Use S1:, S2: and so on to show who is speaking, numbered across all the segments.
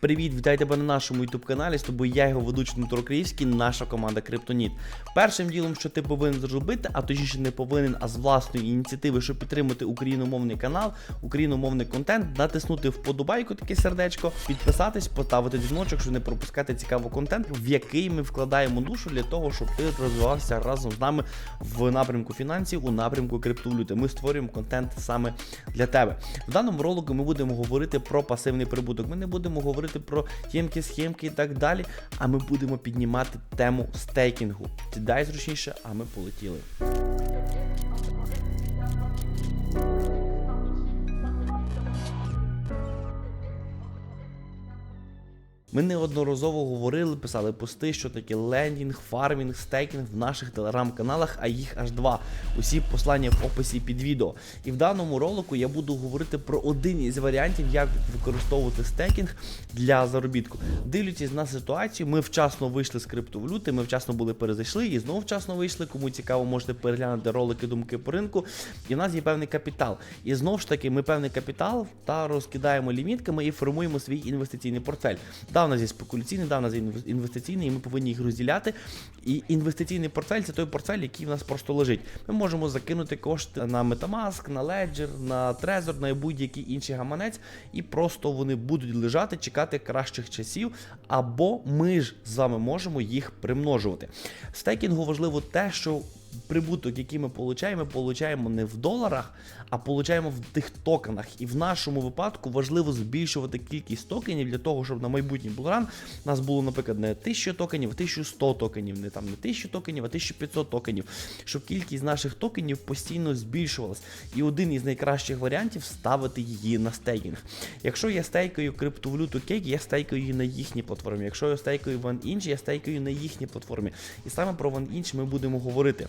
S1: Привіт, вітаю тебе на нашому youtube каналі. З тобою я його ведучий Дмитро Київський, наша команда Криптоніт. Першим ділом, що ти повинен зробити, а точніше не повинен, а з власної ініціативи, щоб підтримати україномовний канал, україномовний контент, натиснути вподобайку, таке сердечко, підписатись, поставити дзвіночок, щоб не пропускати цікавий контент, в який ми вкладаємо душу для того, щоб ти розвивався разом з нами в напрямку фінансів, у напрямку криптовалюти. Ми створюємо контент саме для тебе. В даному ролику ми будемо говорити про пасивний прибуток. Ми не будемо говорити про тємки, схемки і так далі. А ми будемо піднімати тему стейкінгу. Сідай зручніше, а ми полетіли. Ми неодноразово говорили, писали пости, що таке лендінг, фармінг, стейкінг в наших телеграм-каналах, а їх аж два. Усі послання в описі під відео. І в даному ролику я буду говорити про один із варіантів, як використовувати стейкінг для заробітку. Дивлячись на ситуацію, ми вчасно вийшли з криптовалюти, ми вчасно були перезайшли і знову вчасно вийшли. Кому цікаво, можете переглянути ролики думки по ринку. І в нас є певний капітал. І знову ж таки, ми певний капітал та розкидаємо лімітками і формуємо свій інвестиційний портфель. Да, у нас є спекуляційний, да, у інвестиційний, і ми повинні їх розділяти. І інвестиційний портфель це той портфель, який в нас просто лежить. Ми можемо закинути кошти на Metamask, на Ledger, на Trezor, на будь-який інший гаманець, і просто вони будуть лежати, чекати кращих часів, або ми ж з вами можемо їх примножувати. Стейкінгу важливо те, що прибуток, який ми получаємо, ми получаємо не в доларах, а получаємо в тих токенах. І в нашому випадку важливо збільшувати кількість токенів для того, щоб на майбутній булран у нас було, наприклад, не 1000 токенів, а 1100 токенів, не там не 1000 токенів, а 1500 токенів, щоб кількість наших токенів постійно збільшувалась. І один із найкращих варіантів ставити її на стейкінг. Якщо я стейкаю криптовалюту Cake, я стейкаю її на їхній платформі. Якщо я стейкаю OneInch, я стейкаю на їхній платформі. І саме про OneInch ми будемо говорити.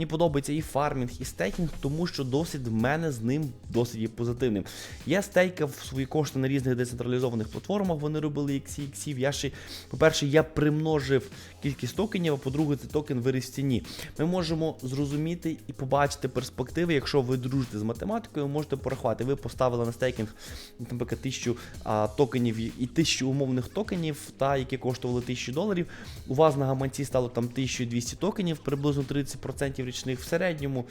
S1: Мені подобається і фармінг, і стейкінг, тому що досвід в мене з ним досить є позитивним. Я стейкав свої кошти на різних децентралізованих платформах, вони робили XCX. Я ще, по-перше, я примножив кількість токенів, а по-друге, цей токен виріс в ціні. Ми можемо зрозуміти і побачити перспективи, якщо ви дружите з математикою, ви можете порахувати. Ви поставили на стейкінг, наприклад, тисячу а, токенів і тисячу умовних токенів, та які коштували тисячу доларів. У вас на гаманці стало там 1200 токенів, приблизно 30% річних в середньому.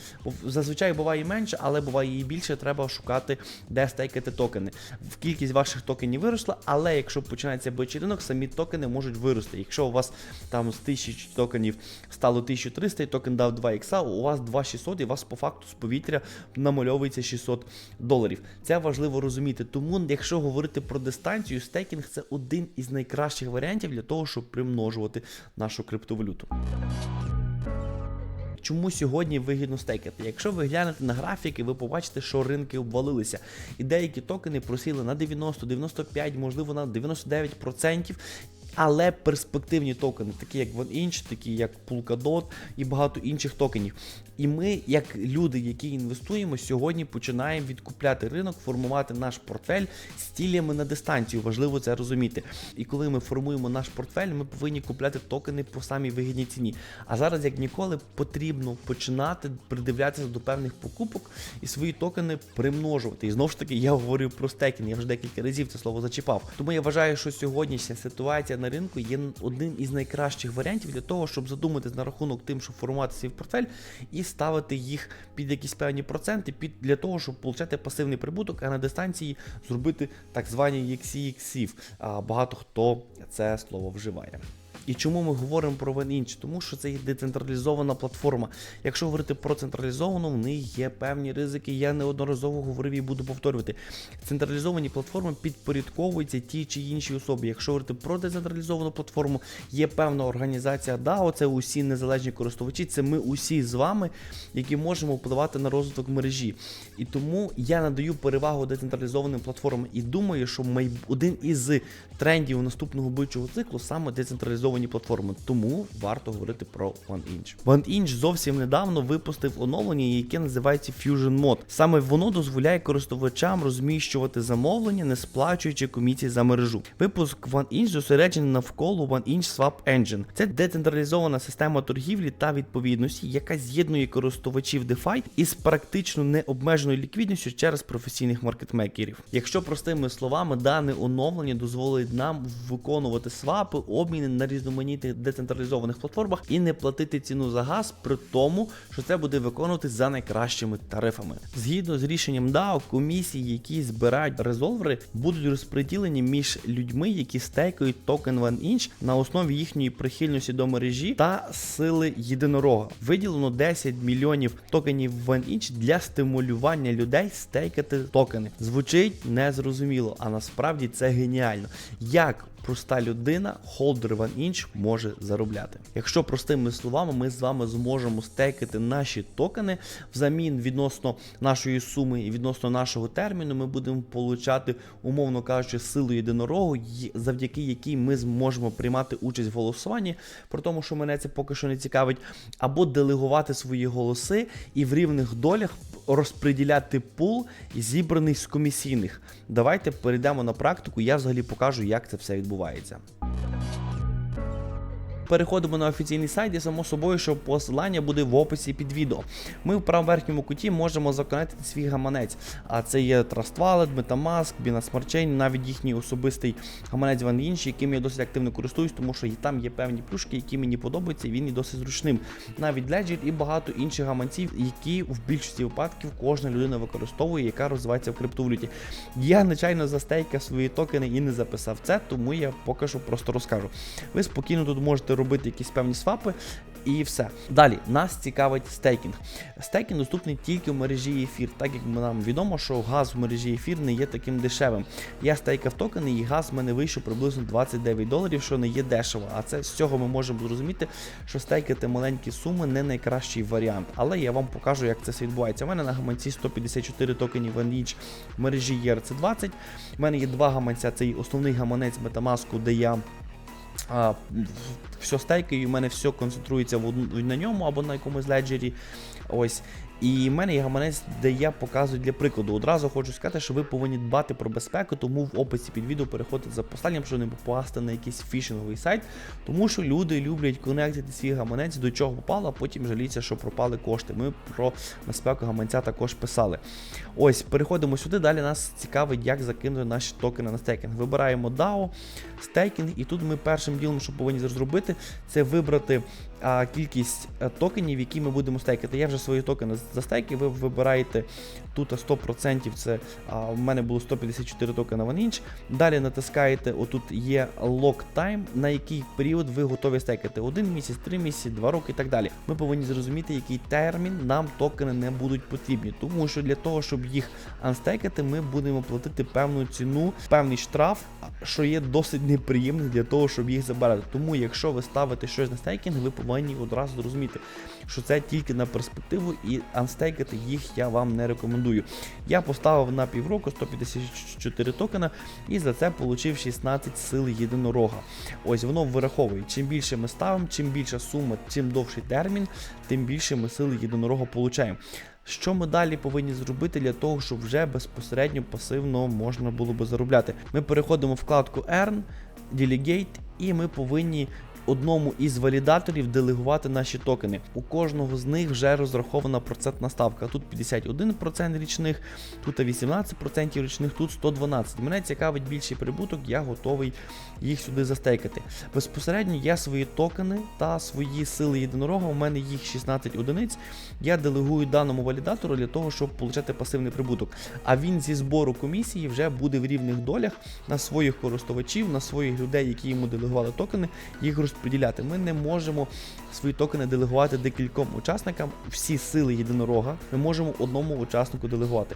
S1: Зазвичай буває і менше, але буває і більше. Треба шукати, де стейкати токени. Кількість ваших токенів виросла, але якщо починається бичий ринок, самі токени можуть вирости. Якщо у вас там з 1000 токенів стало 1300 і токен дав 2 ікса, у вас 2600 і у вас по факту з повітря намальовується 600 доларів. Це важливо розуміти. Тому, якщо говорити про дистанцію, стейкінг це один із найкращих варіантів для того, щоб примножувати нашу криптовалюту. Чому сьогодні вигідно стейкати? Якщо ви глянете на графіки, ви побачите, що ринки обвалилися. І деякі токени просіли на 90, 95, можливо, на 99%. Але перспективні токени, такі як OneInch, такі як Polkadot і багато інших токенів. І ми, як люди, які інвестуємо, сьогодні починаємо відкупляти ринок, формувати наш портфель з цілями на дистанцію. Важливо це розуміти. І коли ми формуємо наш портфель, ми повинні купляти токени по самій вигідній ціні. А зараз, як ніколи, потрібно починати придивлятися до певних покупок і свої токени примножувати. І знову ж таки, я говорю про стейкінг, я вже декілька разів це слово зачіпав. Тому я вважаю, що сьогоднішня ситуація на ринку є одним із найкращих варіантів для того, щоб задуматись на рахунок тим, щоб формувати свій портфель і ставити їх під якісь певні проценти, під для того, щоб отримати пасивний прибуток, а на дистанції зробити так звані XCX. А багато хто це слово вживає. І чому ми говоримо про OneInch? Тому що це є децентралізована платформа. Якщо говорити про централізовану, в неї є певні ризики. Я неодноразово говорив і буду повторювати. Централізовані платформи підпорядковуються ті чи інші особи. Якщо говорити про децентралізовану платформу, є певна організація DAO, це усі незалежні користувачі, це ми усі з вами, які можемо впливати на розвиток мережі. І тому я надаю перевагу децентралізованим платформам і думаю, що один із трендів наступного бичого циклу саме децентралізовані децентралізовані платформи. Тому варто говорити про OneInch. OneInch зовсім недавно випустив оновлення, яке називається Fusion Mode. Саме воно дозволяє користувачам розміщувати замовлення, не сплачуючи комісії за мережу. Випуск OneInch зосереджений навколо OneInch Swap Engine. Це децентралізована система торгівлі та відповідності, яка з'єднує користувачів DeFi із практично необмеженою ліквідністю через професійних маркетмейкерів. Якщо простими словами, дане оновлення дозволить нам виконувати свапи, обміни на різноманітних децентралізованих платформах і не платити ціну за газ, при тому, що це буде виконувати за найкращими тарифами. Згідно з рішенням DAO, комісії, які збирають резолвери, будуть розподілені між людьми, які стейкають токен OneInch на основі їхньої прихильності до мережі та сили єдинорога. Виділено 10 мільйонів токенів OneInch для стимулювання людей стейкати токени. Звучить незрозуміло, а насправді це геніально. Як проста людина, холдер OneInch може заробляти. Якщо простими словами, ми з вами зможемо стейкати наші токени взамін відносно нашої суми і відносно нашого терміну, ми будемо получати, умовно кажучи, силу єдинорогу, завдяки якій ми зможемо приймати участь в голосуванні, про тому, що мене це поки що не цікавить, або делегувати свої голоси і в рівних долях розподіляти пул, зібраний з комісійних. Давайте перейдемо на практику. Я взагалі покажу, як це все відбувається. Переходимо на офіційний сайт і само собою, що посилання буде в описі під відео. Ми в правому верхньому куті можемо законектити свій гаманець. А це є Trust Wallet, Metamask, Binance Smart Chain, навіть їхній особистий гаманець OneInch, яким я досить активно користуюсь, тому що там є певні плюшки, які мені подобаються, і він є досить зручним. Навіть Ledger і багато інших гаманців, які в більшості випадків кожна людина використовує, яка розвивається в криптовалюті. Я нечайно застейкав свої токени і не записав це, тому я поки що просто розкажу. Ви спокійно тут можете робити якісь певні свапи. І все. Далі нас цікавить стейкінг. Стейкінг доступний тільки в мережі ефір, так як нам відомо, що газ в мережі ефір не є таким дешевим. Я стейкав токени, і газ в мене вийшов приблизно 29 доларів, що не є дешево. А це з цього ми можемо зрозуміти, що стейкати маленькі суми не найкращий варіант. Але я вам покажу, як це все відбувається. У мене на гаманці 154 токенів OneInch в мережі ERC20. У мене є два гаманця. Це основний гаманець Metamask, де я а, все стейки, і в мене все концентрується в одну- на ньому або на якомусь леджері. Ось. І в мене є гаманець, де я показую для прикладу. Одразу хочу сказати, що ви повинні дбати про безпеку, тому в описі під відео переходьте за посланням, щоб не попасти на якийсь фішинговий сайт. Тому що люди люблять конектити свій гаманець до чого попало, а потім жаліться, що пропали кошти. Ми про безпеку гаманця також писали. Ось, переходимо сюди. Далі нас цікавить, як закинути наші токени на стейкінг. Вибираємо DAO, стейкінг, і тут ми першим ділом, що повинні зробити, це вибрати кількість е, токенів, які ми будемо стейкати. Я вже свої токени застейкив, ви вибираєте тут 100%, це в мене було 154 токена OneInch. Далі натискаєте, отут є lock time, на який період ви готові стейкати. Один місяць, три місяці, два роки і так далі. Ми повинні зрозуміти, який термін нам токени не будуть потрібні. Тому що для того, щоб їх анстейкати, ми будемо платити певну ціну, певний штраф, що є досить неприємним для того, щоб їх забирати. Тому, якщо ви ставите щось на стейкінг, ви повинні одразу зрозуміти, що це тільки на перспективу, і анстейкати їх я вам не рекомендую. Я поставив на півроку 154 токена і за це отримав 16 сил єдинорога. Ось воно вираховує. Чим більше ми ставимо, чим більша сума, чим довший термін, тим більше ми сили єдинорога получаємо. Що ми далі повинні зробити для того, щоб вже безпосередньо пасивно можна було би заробляти? Ми переходимо в вкладку Earn, Delegate, і ми повинні одному із валідаторів делегувати наші токени. У кожного з них вже розрахована процентна ставка. Тут 51% річних, тут 18% річних, тут 112%. Мене цікавить більший прибуток, я готовий їх сюди застейкати. Безпосередньо я свої токени та свої сили єдинорога, у мене їх 16 одиниць. Я делегую даному валідатору для того, щоб отримати пасивний прибуток. А він зі збору комісії вже буде в рівних долях на своїх користувачів, на своїх людей, які йому делегували токени, їх розподіляти. Ми не можемо свої токени делегувати декільком учасникам. Всі сили єдинорога ми можемо одному учаснику делегувати.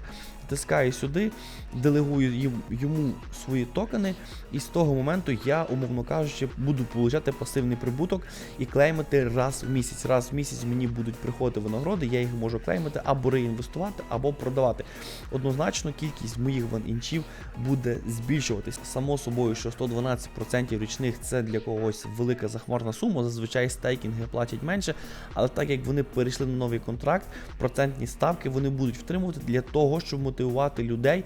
S1: Тискаю сюди, делегую йому свої токени, і з того моменту я, умовно кажучи, буду получати пасивний прибуток і клеймити раз в місяць. Раз в місяць мені будуть приходити винагороди, я їх можу клеймити або реінвестувати, або продавати. Однозначно, кількість моїх ван-інчів буде збільшуватись. Само собою, що 112% річних це для когось велика захмарна сума. Зазвичай стейкінги платять менше, але так як вони перейшли на новий контракт, процентні ставки вони будуть втримувати для того, щоб мотивувати людей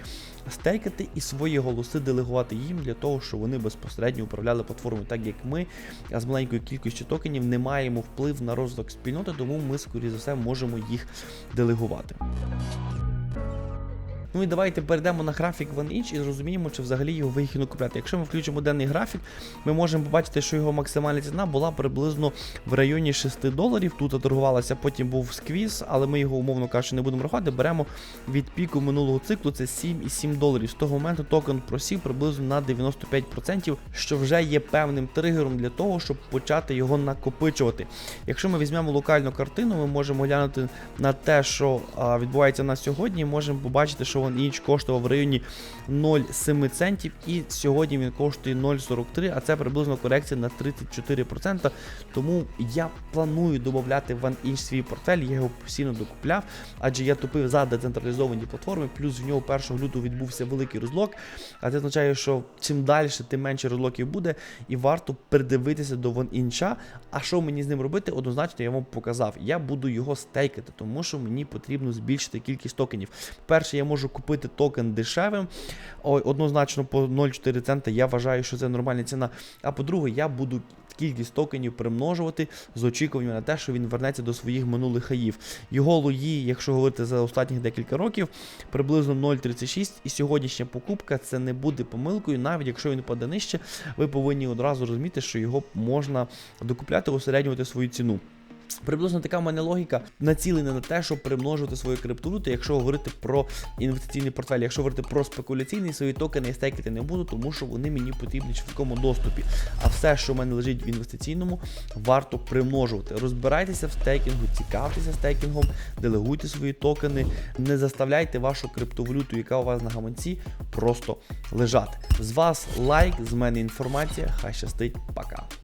S1: стейкати і свої голоси делегувати їм для того, щоб вони безпосередньо управляли платформою, так як ми з маленькою кількістю токенів не маємо вплив на розвиток спільноти, тому ми, скоріше за все, можемо їх делегувати. Ну і давайте перейдемо на графік OneInch і зрозуміємо, чи взагалі його вигідно купляти. Якщо ми включимо денний графік, ми можемо побачити, що його максимальна ціна була приблизно в районі 6 доларів. Тут торгувалася, потім був сквіз, але ми його, умовно кажучи, не будемо рахувати. Беремо від піку минулого циклу, це 7,7 доларів. З того моменту токен просів приблизно на 95%, що вже є певним тригером для того, щоб почати його накопичувати. Якщо ми візьмемо локальну картину, ми можемо глянути на те, що відбувається на сьогодні. Можемо побачити, що він інч коштував в районі 0,7 центів, і сьогодні він коштує 0,43, а це приблизно корекція на 34%. Тому я планую додати в OneInch свій портфель, я його постійно докупляв, адже я тупив за децентралізовані платформи, плюс в нього 1 лютого відбувся великий розлок. А це означає, що чим далі, тим менше розлоків буде, і варто придивитися до OneInch. А що мені з ним робити? Однозначно я вам показав. Я буду його стейкати, тому що мені потрібно збільшити кількість токенів. Перше, я можу купити токен дешевим. Однозначно по 0,4 цента. Я вважаю, що це нормальна ціна. А по-друге, я буду. Кількість токенів примножувати з очікуванням на те, що він вернеться до своїх минулих хаїв. Його лої, якщо говорити за останніх декілька років, приблизно 0,36. І сьогоднішня покупка це не буде помилкою, навіть якщо він паде нижче, ви повинні одразу розуміти, що його можна докупляти, усереднювати свою ціну. Приблизно така в мене логіка націлена на те, щоб примножувати свої криптовалюти, якщо говорити про інвестиційний портфель. Якщо говорити про спекуляційний, свої токени я стейкати не буду, тому що вони мені потрібні в швидкому доступі. А все, що в мене лежить в інвестиційному, варто примножувати. Розбирайтеся в стейкінгу, цікавтеся стейкінгом, делегуйте свої токени, не заставляйте вашу криптовалюту, яка у вас на гаманці, просто лежати. З вас лайк, з мене інформація. Хай щастить, пока.